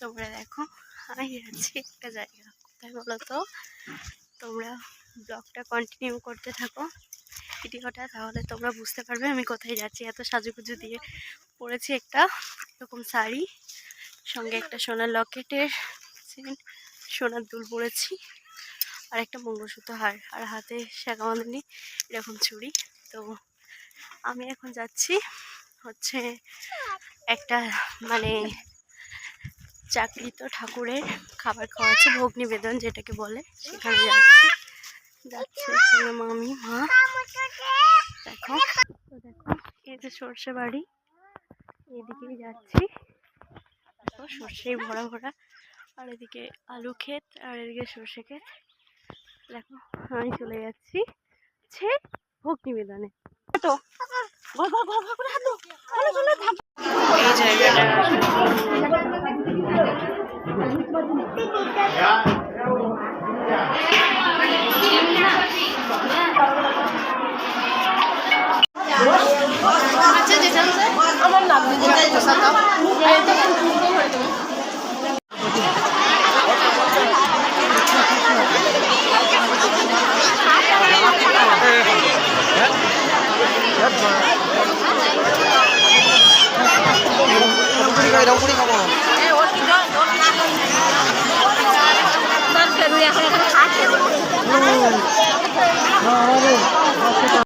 তোমরা দেখো, আমি যাচ্ছি একটা জায়গা। কোথায় বলো তো, তোমরা ব্লগটা কন্টিনিউ করতে থাকো ভিডিওটা, তাহলে তোমরা বুঝতে পারবে আমি কোথায় যাচ্ছি। এত সাজুগুজু দিয়ে পরেছি একটা এরকম শাড়ি, সঙ্গে একটা সোনার লকেটের সোনার দুল পরেছি আর একটা মঙ্গলসূত্র হার, আর হাতে বাঁধানি, এরকম চুড়ি। তো আমি এখন যাচ্ছি হচ্ছে একটা মানে চাকরিত ঠাকুরের খাবার খাওয়াচ্ছে, ভোগ নিবেদন যেটাকে বলে, সেখানে যাচ্ছি। যাচ্ছে মামি, মা। দেখো, তো দেখো, এই যে সর্ষে বাড়ি এদিকেই যাচ্ছি। দেখো, সর্ষেই ভরা ভরা, আর এদিকে আলু ক্ষেত, আর এদিকে সর্ষে ক্ষেত। দেখো, আমি চলে যাচ্ছি ছে ভোগ নিবেদনে। তো ঘর ঘর আচ্ছা যেটা আমার নাম দিদি পোশাক Don't put it on. Yeah.